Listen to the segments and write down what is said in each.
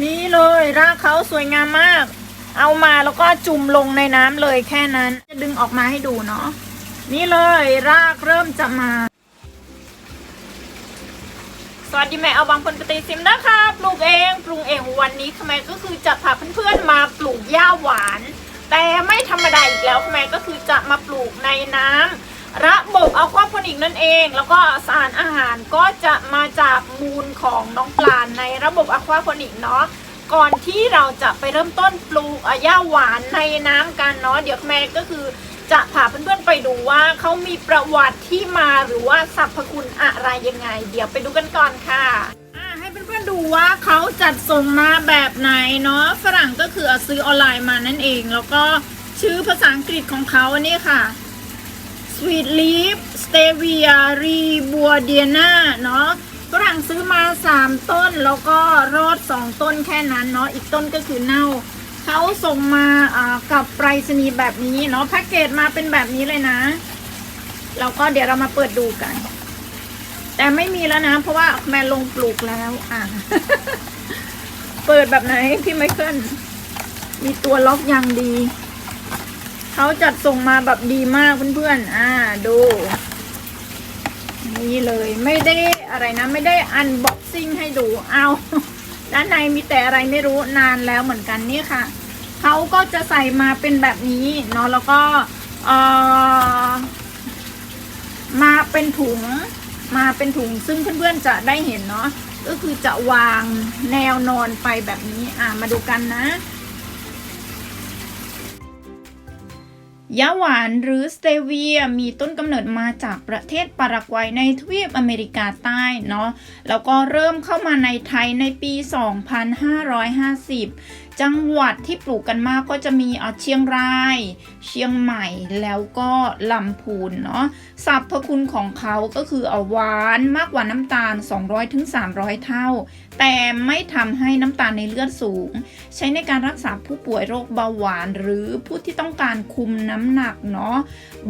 นี่เลยรากเขาสวยงามมาก เอามาแล้วก็จุ่มลงในน้ำเลยแค่นั้น จะดึงออกมาให้ดูเนาะ นี่เลยรากเริ่มจะมา สวัสดีแม่เอาบางคนปฏิซิมนะคะปลูกเองปลูกเองวันนี้ค่ะแม่ก็คือจะพาเพื่อนๆมาปลูกหญ้าหวาน แต่ไม่ธรรมดาอีกแล้วค่ะแม่ก็คือจะมาปลูกในน้ำ ระบบอะควาโพนิกนั่นเอง แล้วก็สารอาหารก็จะมาจากมูลของน้องปลาในระบบอะควาโพนิกเนาะก่อนที่เราจะไปเริ่มต้นปลูกอะหญ้าหวานในน้ำกันเนาะเดี๋ยวแม่ก็คือจะพาเพื่อนๆไปดูว่าเขามีประวัติที่มาหรือว่าสรรพคุณอะไรยังไง เดี๋ยวไปดูกันก่อนค่ะให้เพื่อนๆดูว่าเขาจัดส่งมาแบบไหนเนาะฝรั่งก็คือซื้อออนไลน์มานั่นเอง แล้วก็ชื่อภาษาอังกฤษของเขาอันนี้ค่ะ Sweet Leaf Stevia r e b u a d i a n a เนาะฝรั่งซื้อมา 3 ต้นแล้วก็รอด 2 ต้นแค่นั้นเนาะอีกต้นก็คือเน่าเขาส่งมาอ่ากับไปรษณีย์แบบนี้เนาะแพ็กเกจมาเป็นแบบนี้เลยนะแล้วก็เดี๋ยวเรามาเปิดดูกัน แต่ไม่มีแล้วนะ เพราะว่าแม่ลงปลูกแล้วอะเปิดแบบไหนพี่ไมเคิลมีตัวล็อกอย่างดี เขาจัดส่งมาแบบดีมากเพื่อนๆ อ่า ดู นี่เลยไม่ได้อะไรนะ ไม่ได้อันบ็อกซิ่งให้ดู เอาด้านในมีแต่อะไรไม่รู้นานแล้วเหมือนกันนี่ค่ะ เขาก็จะใส่มาเป็นแบบนี้เนาะแล้วก็เออมาเป็นถุง มาเป็นถุงซึ่งเพื่อนๆจะได้เห็นเนาะก็คือจะวางแนวนอนไปแบบนี้ อ่ามาดูกันนะ ยาหวานหรือสเตเวียมีต้นกำเนิดมาจากประเทศปารากวัยในทวีปอเมริกาใต้เนาะแล้วก็เริ่มเข้ามาในไทยในปี 2550 จังหวัดที่ปลูกกันมากก็จะมีอะเชียงราย เชียงใหม่แล้วก็ลำพูนเนาะสรรพคุณของเขาก็คือเอาหวานมากกว่าน้ำตาล 200-300 เท่า แต่ไม่ทำให้น้ำตาลในเลือดสูง ใช้ในการรักษาผู้ป่วยโรคเบาหวาน หรือผู้ที่ต้องการคุมน้ำหนักเนาะ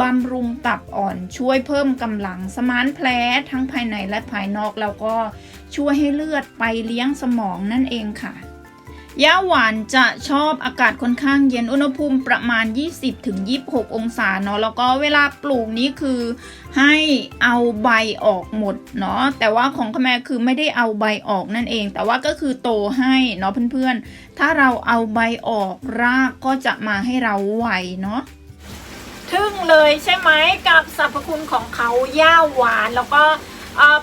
บำรุงตับอ่อนช่วยเพิ่มกำลังสมานแผลทั้งภายในและภายนอกแล้วก็ช่วยให้เลือดไปเลี้ยงสมองนั่นเองค่ะย่าหวานจะชอบอากาศค่อนข้างเย็นอุณหภูมิประมาณ 20-26 องศาเนาะแล้วก็เวลาปลูกนี้คือให้เอาใบออกหมดเนาะแต่ว่าของขแมคือไม่ได้เอาใบออกนั่นเอง แต่ว่าก็คือโตให้เนาะเพื่อนๆ ถ้าเราเอาใบออกรากก็จะมาให้เราไวเนาะ ทึ่งเลยใช่ไหมกับสรรพคุณของเขาย่าหวานแล้วก็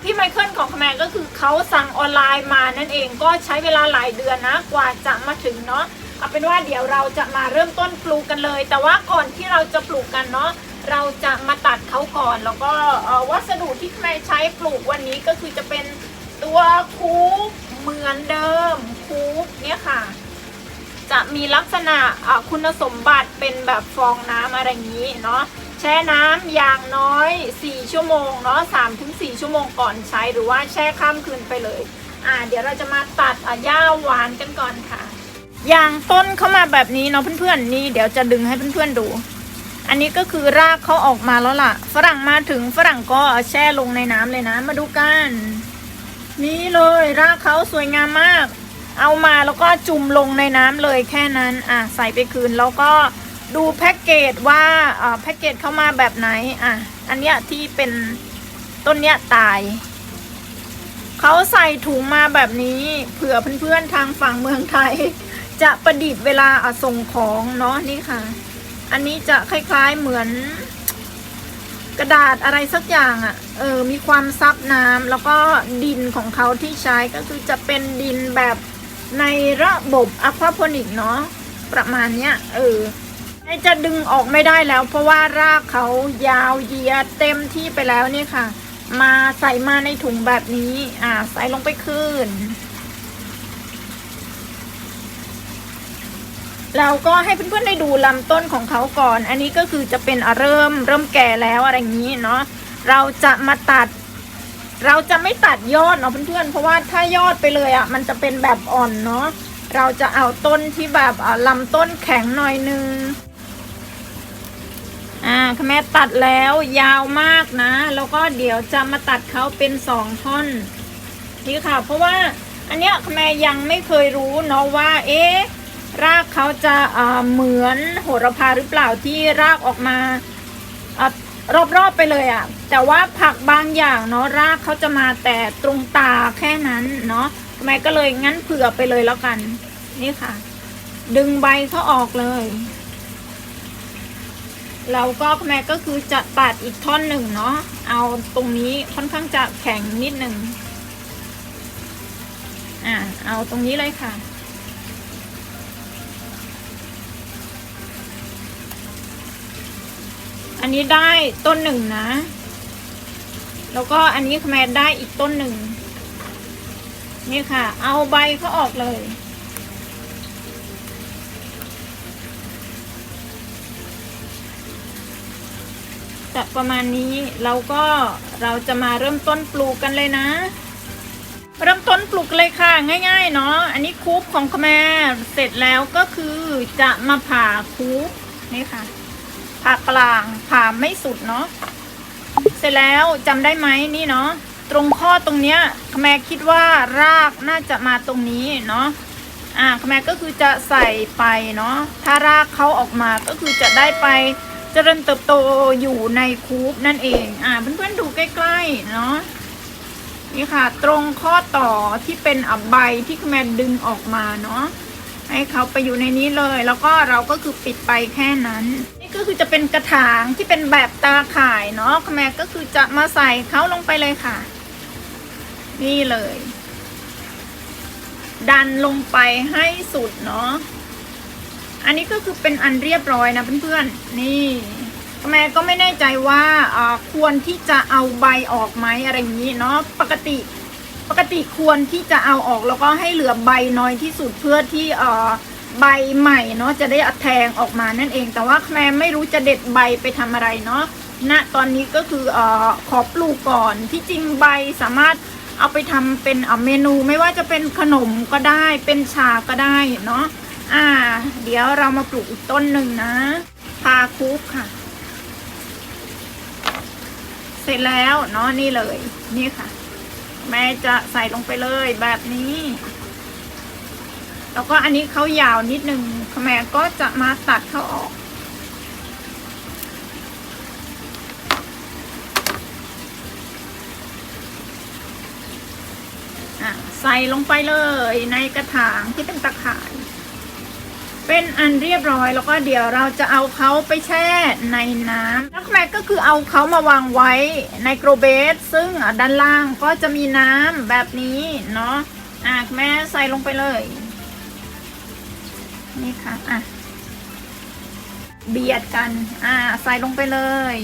พี่ไมเคิลของคแมนก็คือเขาสั่งออนไลน์มานั่นเองก็ใช้เวลาหลายเดือนนะกว่าจะมาถึงเนาะเอาเป็นว่าเดี๋ยวเราจะมาเริ่มต้นปลูกกันเลย แต่ว่าก่อนที่เราจะปลูกกันเนาะเราจะมาตัดเขาก่อน แล้วก็วัสดุที่แม่ใช้ปลูกวันนี้ก็คือจะเป็นตัวคูปเหมือนเดิมคูปเนี่ยค่ะ จะมีลักษณะะคุณสมบัติเป็นแบบฟองน้ำอะไรอย่างนี้เนาะแช่น้ำอย่างน้อย 4 ชั่วโมงเนาะ3ถึง4ชั่วโมงก่อนใช้หรือว่าแช่ข้ามคืนไปเลย อ่า เดี๋ยวเราจะมาตัดหญ้าหวานกันก่อนค่ะ อย่างต้นเข้ามาแบบนี้เนาะเพื่อนๆนี่เดี๋ยวจะดึงให้เพื่อนๆดู อันนี้ก็คือรากเขาออกมาแล้วล่ะ ฝรั่งมาถึงฝรั่งก็แช่ลงในน้ำเลยนะมาดูกัน นี่เลยรากเขาสวยงามมาก เอามาแล้วก็จุ่มลงในน้ำเลยแค่นั้นอะใส่ไปคืนแล้วก็ดูแพ็กเกจว่าอ่าแพ็กเกจเข้ามาแบบไหนอะอันเนี้ยที่เป็นต้นเนี้ยตายเขาใส่ถุงมาแบบนี้เผื่อเพื่อนๆทางฝั่งเมืองไทย จะประดิษฐ์เวลาส่งของเนาะนี่ค่ะ อันนี้จะคล้ายๆเหมือน กระดาษอะไรสักอย่างอะ่ะเออมีความซับน้ำแล้วก็ดินของเขาที่ใช้ก็คือจะเป็นดินแบบ ในระบบอะควาโพนิกเนาะประมาณเนี้ยเออจะดึงออกไม่ได้แล้ว เพราะว่ารากเขายาวเยียดเต็มที่ไปแล้วเนี่ยค่ะ มาใส่มาในถุงแบบนี้ อ่า ใส่ลงไปคืนเราก็ให้เพื่อนๆได้ดูลำต้นของเขาก่อน อันนี้ก็คือจะเป็นเริ่มเริ่มแก่แล้วอะไรอย่างนี้เนาะ เราจะมาตัด เราจะไม่ตัดยอดเนาะเพื่อนๆ เพราะว่าถ้ายอดไปเลยอะ่ะมันจะเป็นแบบอ่อนเนาะ เราจะเอาต้นที่แบบลำต้นแข็งหน่อยนึง อ่าคุณแม่ตัดแล้วยาวมากนะ แล้วก็เดี๋ยวจะมาตัดเขาเป็นสองท่อนนี่ค่ะ เพราะว่าอันเนี้ยแม่ยังไม่เคยรู้เนาะว่า เอ๊ะรากเขาจะเอ่อเหมือนโหระพาหรือเปล่าที่รากออกมาอ่อ รอบๆไปเลยอะ่ะ แต่ว่าผักบางอย่างเนาะรากเขาจะมาแต่ตรงตาแค่นั้นเนาะแม่ก็เลยงั้นเผื่อไปเลยแล้วกัน นี่ค่ะ ดึงใบเขาออกเลยแล้วก็แม่ก็คือจะตัดอีกท่อนหนึ่งเนาะเอาตรงนี้ค่อนข้างจะแข็งนิดหนึ่งอ่าเอาตรงนี้เลยค่ะ อันนี้ได้ต้นหนึ่งนะ แล้วก็อันนี้แม่ได้อีกต้นหนึ่ง นี่ค่ะ เอาใบเขาออกเลยจะประมาณนี้แล้วก็เราจะมาเริ่มต้นปลูกกันเลยนะ เริ่มต้นปลูกเลยค่ะ ง่ายๆเนาะ อันนี้คูปของคแม่เสร็จแล้วก็คือจะมาผ่าคูปนี่ค่ะ ผ่ากลางผ่าไม่สุดเนาะเสร็จแล้วจำได้ไหมนี่เนาะตรงข้อตรงเนี้ยคแม่คิดว่ารากน่าจะมาตรงนี้เนาะอ่าคแม่ก็คือจะใส่ไปเนาะถ้ารากเขาออกมาก็คือจะได้ไปเจริญเติบโตอยู่ในคูปนั่นเองอ่าเพื่อนๆดูใกล้ๆเนาะนี่ค่ะ ตรงข้อต่อที่เป็นอับใบที่คุณแม่ดึงออกมาเนาะให้เขาไปอยู่ในนี้เลย แล้วก็เราก็คือปิดไปแค่นั้น ก็คือจะเป็นกระถางที่เป็นแบบตาข่ายเนาะคแม่ก็คือจะมาใส่เขาลงไปเลยค่ะ นี่เลย ดันลงไปให้สุดเนาะอันนี้ก็คือเป็นอันเรียบร้อยนะเพื่อนๆ นี่แม่ก็ไม่แน่ใจว่าอ่าควรที่จะเอาใบออกไหมอะไรอย่างนี้เนาะปกติปกติควรที่จะเอาออกแล้วก็ให้เหลือใบน้อยที่สุดเพื่อที่เอ่อ ใบใหม่เนาะจะได้อัดแทงออกมานั่นเอง แต่ว่าแม่ไม่รู้จะเด็ดใบไปทำอะไรเนาะณตอนนี้ก็คือเอ่อขอปลูกก่อนที่จริงใบสามารถเอาไปทำเป็นอะเมนูไม่ว่าจะเป็นขนมก็ได้เป็นชาก็ได้เนาะอ่า เดี๋ยวเรามาปลูกอีกต้นหนึ่งนะพาคุกค่ะ เสร็จแล้วเนาะนี่เลย นี่ค่ะ แม่จะใส่ลงไปเลยแบบนี้ แล้วก็อันนี้เขายาวนิดนึงแม่ก็จะมาตัดเขาออกอะใส่ลงไปเลยในกระถางที่เป็นตะข่าย เป็นอันเรียบร้อยแล้วก็เดี๋ยวเราจะเอาเขาไปแช่ในน้ำแล้วแม่ก็คือเอาเขามาวางไว้ในโกรเบส ซึ่งด้านล่างก็จะมีน้ำแบบนี้เนาะอะแม่ใส่ลงไปเลย นี่ค่ะ อะ เบียดกัน อ่า ใส่ลงไปเลย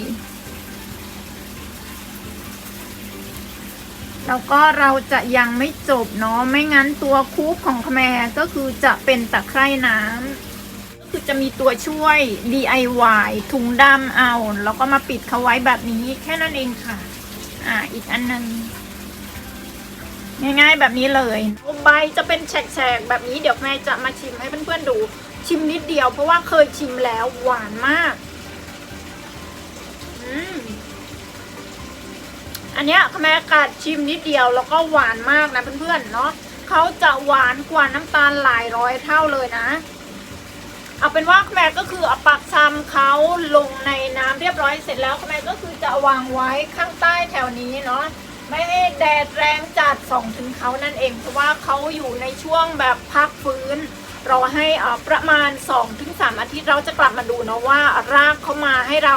แล้วก็เราจะยังไม่จบเนาะ ไม่งั้นตัวคูปของแม่ก็คือจะเป็นตะไคร่น้ำก็คือจะมีตัวช่วย DIY ถุงดำเอา แล้วก็มาปิดเขาไว้แบบนี้แค่นั้นเองค่ะ อ่า อีกอันนึง ง่ายๆแบบนี้เลยใบจะเป็นแฉกๆแบบนี้เดี๋ยวแม่จะมาชิมให้เพื่อนๆดู ชิมนิดเดียวเพราะว่าเคยชิมแล้วหวานมากอันเนี้ยแม่กัดชิมนิดเดียวแล้วก็หวานมากนะเพื่อนๆเนาะเขาจะหวานกว่าน้ำตาลหลายร้อยเท่าเลยนะ เอาเป็นว่าแม่ก็คือเอาปักชำเขาลงในน้ำเรียบร้อยเสร็จแล้วแม่ก็คือจะวางไว้ข้างใต้แถวนี้เนาะ ไม่ให้แดดแรงจัดส่องถึงเขานั่นเอง เพราะว่าเขาอยู่ในช่วงแบบพักฟื้นรอให้อ่าประมาณ 2-3 อาทิตย์เราจะกลับมาดูเนาะว่ารากเขามาให้เรา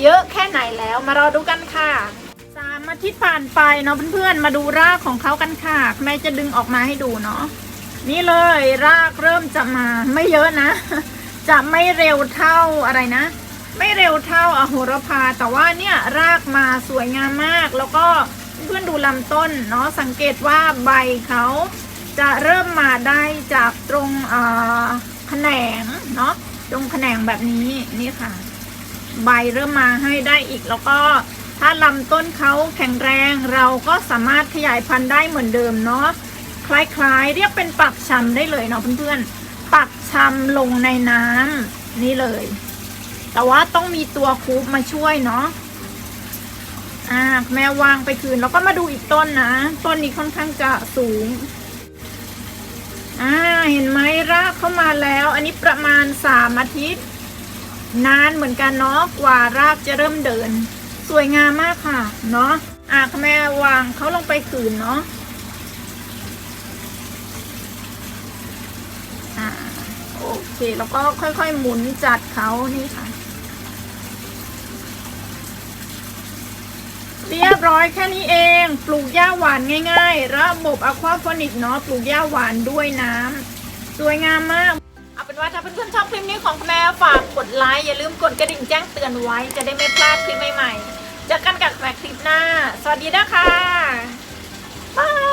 เยอะแค่ไหนแล้วมารอดูกันค่ะสามอาทิตย์ผ่านไปเนาะเพื่อนๆมาดูรากของเขากันค่ะแม่จะดึงออกมาให้ดูเนาะนี่เลยรากเริ่มจะมาไม่เยอะนะ จะไม่เร็วเท่าอะไรนะ ไม่เร็วเท่าอโหระพา แต่ว่าเนี่ยรากมาสวยงามมากแล้วก็ เพื่อนดูลำต้นเนาะสังเกตว่าใบเขาจะเริ่มมาได้จากตรงอ่าแขนงเนาะตรงแขนงแบบนี้นี่ค่ะ ใบเริ่มมาให้ได้อีกแล้วก็ถ้าลำต้นเขาแข็งแรงเราก็สามารถขยายพันธุ์ได้เหมือนเดิมเนาะคล้ายๆ เรียกเป็นปักชำได้เลยเนาะเพื่อนๆ ปักชำลงในน้ำนี่เลย แต่ว่าต้องมีตัวคูปมาช่วยเนาะ อ่าแม่วางไปคืนแล้วก็มาดูอีกต้นนะ ต้นนี้ค่อนข้างจะสูงเห็นไหมรากเข้ามาแล้ว อันนี้ประมาณสามอาทิตย์ นานเหมือนกันเนาะกว่ารากจะเริ่มเดิน สวยงามมากค่ะเนาะอะแม่วางเขาลงไปคืนเนาะโอเค แล้วก็ค่อยๆ หมุนจัดเขานี่ค่ะ เรียบร้อยแค่นี้เอง ปลูกหญ้าหวานง่ายๆ ระบบอะควาโฟนิกเนาะปลูกหญ้าหวานด้วยน้ำสวยงามมาก เอาเป็นว่าถ้าเพื่อนๆชอบคลิปนี้ของคุณแม่ฝากกดไลค์อย่าลืมกดกระดิ่งแจ้งเตือนไว้จะได้ไม่พลาดคลิปใหม่ๆเจอกันกับแม่คลิปหน้า สวัสดีนะคะบาย